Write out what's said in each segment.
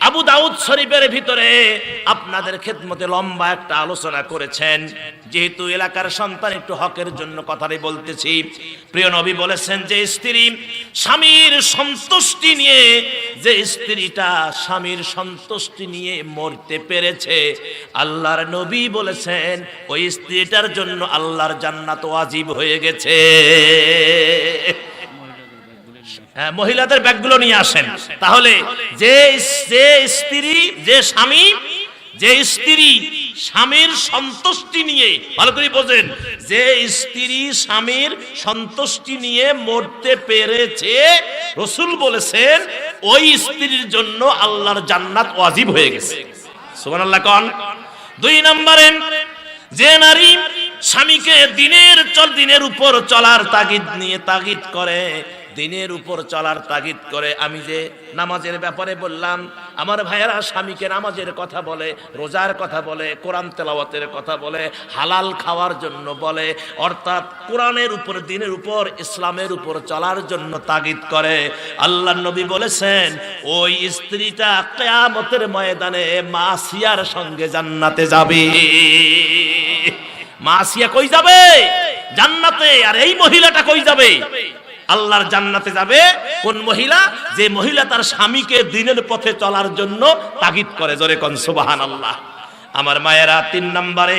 আবু দাউদ শরীফের ভিতরে আপনাদের খেদমতে লম্বা একটা আলোচনা করেছেন। যেহেতু এলাকার সন্তান একটু হকের জন্য কথাটাই বলতেছি। প্রিয় নবী বলেছেন যে, স্ত্রী, স্বামীর সন্তুষ্টি নিয়ে যে স্ত্রীটা স্বামীর সন্তুষ্টি নিয়ে মরতে পেরেছে, আল্লাহর নবী বলেছেন, ওই স্ত্রীটার জন্য আল্লাহর জান্নাত ওয়াজিব হয়ে গেছে। মহিলাদের ব্যাগগুলো নিয়ে আসেন। তাহলে যে যে স্ত্রী, যে স্বামী, যে স্ত্রী স্বামীর সন্তুষ্টি নিয়ে, ভালো করে বোঝেন, যে স্ত্রী স্বামীর সন্তুষ্টি নিয়ে মরতে পেরেছে, রসুল বলেছেন, ওই স্ত্রীর জন্য আল্লাহর জান্নাত ওয়াজিব হয়ে গেছে। সুবহানাল্লাহ কন। দুই নম্বরে, যে নারী স্বামীকে দিনের চল দিনের উপর চলার তাগিদ নিয়ে তাগিদ করে দিনের উপর চলার তাগিদ করে আমি যে নামাজের ব্যাপারে বললাম, আমার ভাইয়েরা স্বামীকে নামাজের কথা বলে, রোজার কথা বলে, কোরআন তেলাওয়াতের কথা বলে, হালাল খাওয়ার জন্য বলে, অর্থাৎ কোরআনের উপর, দিনের উপর, ইসলামের উপর চলার জন্য তাগিদ করে। আল্লাহ নবী বলেছেন, ওই স্ত্রীটা কেয়ামতের ময়দানে মাসিয়ার সঙ্গে জান্নাতে যাবে। মাসিয়া কই যাবে? জান্নাতে। আর এই মহিলাটা কই যাবে? আল্লাহর জান্নাতে যাবে। কোন মহিলা? যে মহিলা তার স্বামীকে দিনের পথে চলার জন্য তাগিদ করে। জোরে কন সুবাহান আল্লাহ আমার মায়েরা, তিন নম্বরে,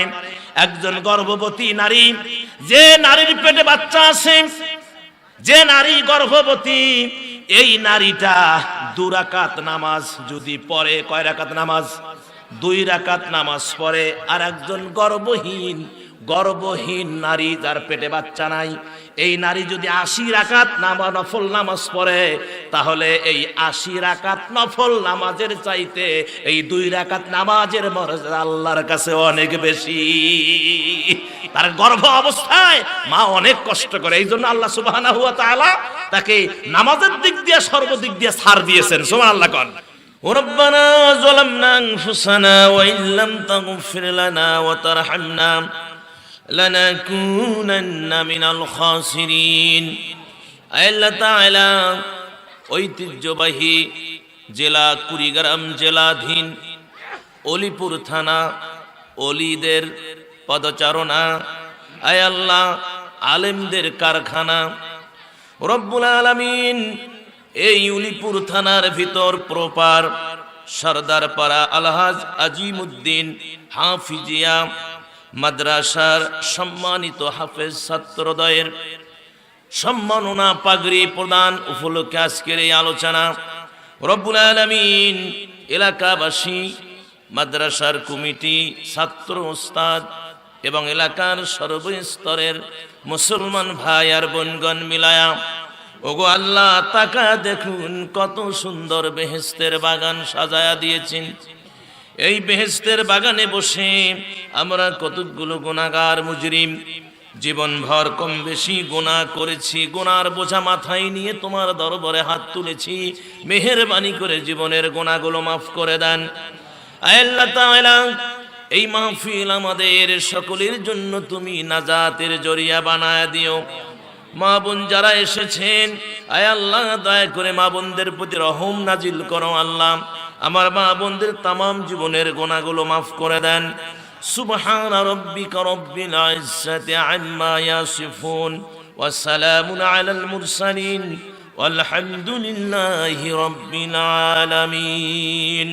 একজন গর্ভবতী নারী, যে নারীর পেটে বাচ্চা আছে, যে নারী গর্ভবতী, এই নারীটা দুরাকাত নামাজ যদি পড়ে, কয় রাকাত নামাজ? দুই রাকাত নামাজ পড়ে আর একজন গর্ভহীন গর্ভহীন নারী যার পেটে বাচ্চা নাই এই নারী যদি আশি রাকাত নামা নফল নামাজ পড়ে তাহলে এই আশি রাকাত নফল নামাজের চাইতে এই দুই রাকাত নামাজের মর্যাদা আল্লাহর কাছে অনেক বেশি তার গর্ভ অবস্থায় মা অনেক কষ্ট করে এই জন্য আল্লাহ সুবহানাহু ওয়া তাআলা তাকে নামাজের দিক দিয়ে সর্বদিক দিয়ে ছাড় দিয়েছেন সুবহানাল্লাহ কন ربنا ظلمنا أنفسنا وإن لم تغفر لنا وترحمنا লানাকুনান্না মিনাল খাসিরিন। আল্লাহ তাআলা, ঐতিহ্যবাহী জেলা কুড়িগ্রাম জেলাধীন অলিপুর থানা অলিদের পদচারণা। আয় আল্লাহ, আলেমদের কারখানা। রব্বুল আলমিন এই উলিপুর থানার ভিতর প্রপার সর্দারপাড়া আলহাজ আজিমুদ্দিন হাফিজিয়া মাদ্রাসার সম্মানিত হাফেজ ছাত্রদয়ের সম্মাননা পাগড়ি প্রদান উপলক্ষে আজকের এই আলোচনা। রব্বুল আলমিন এলাকাবাসী, মাদ্রাসার কমিটি, ছাত্র ওস্তাদ এবং এলাকার সর্বস্তরের মুসলমান ভাই আর বোনগণ মিলায়া, ওগো আল্লাহ তাকা দেখুন কত সুন্দর বেহেস্তের বাগান সাজায়া দিয়েছেন। এই বেহেস্তের বাগানে বসে আমরা কতগুলো গুণাগার মুজরিম, জীবনভর কম বেশি গোনা করেছি গোনার বোঝা মাথায় নিয়ে তোমার দরবারে হাত তুলেছি, মেহেরবানি করে জীবনের গোনাগুলো মাফ করে দেন। এই মাহফিল আমাদের সকলের জন্য তুমি নাজাতের জরিয়া বানায় দিও। মা বোন যারা এসেছেন, আয় আল্লাহ, দয়া করে মা বোনদের প্রতি রহম নাজিল করো আল্লাহ। আমার মা বোনদের তামাম জীবনের গোনাগুলো মাফ করে দেন সুবহান রব্বিকা রব্বিল ইজ্জাতি আম্মা ইয়াসিফুন ওয়া সালামুন আলাল মুরসালিন والحمد لله رب العالمين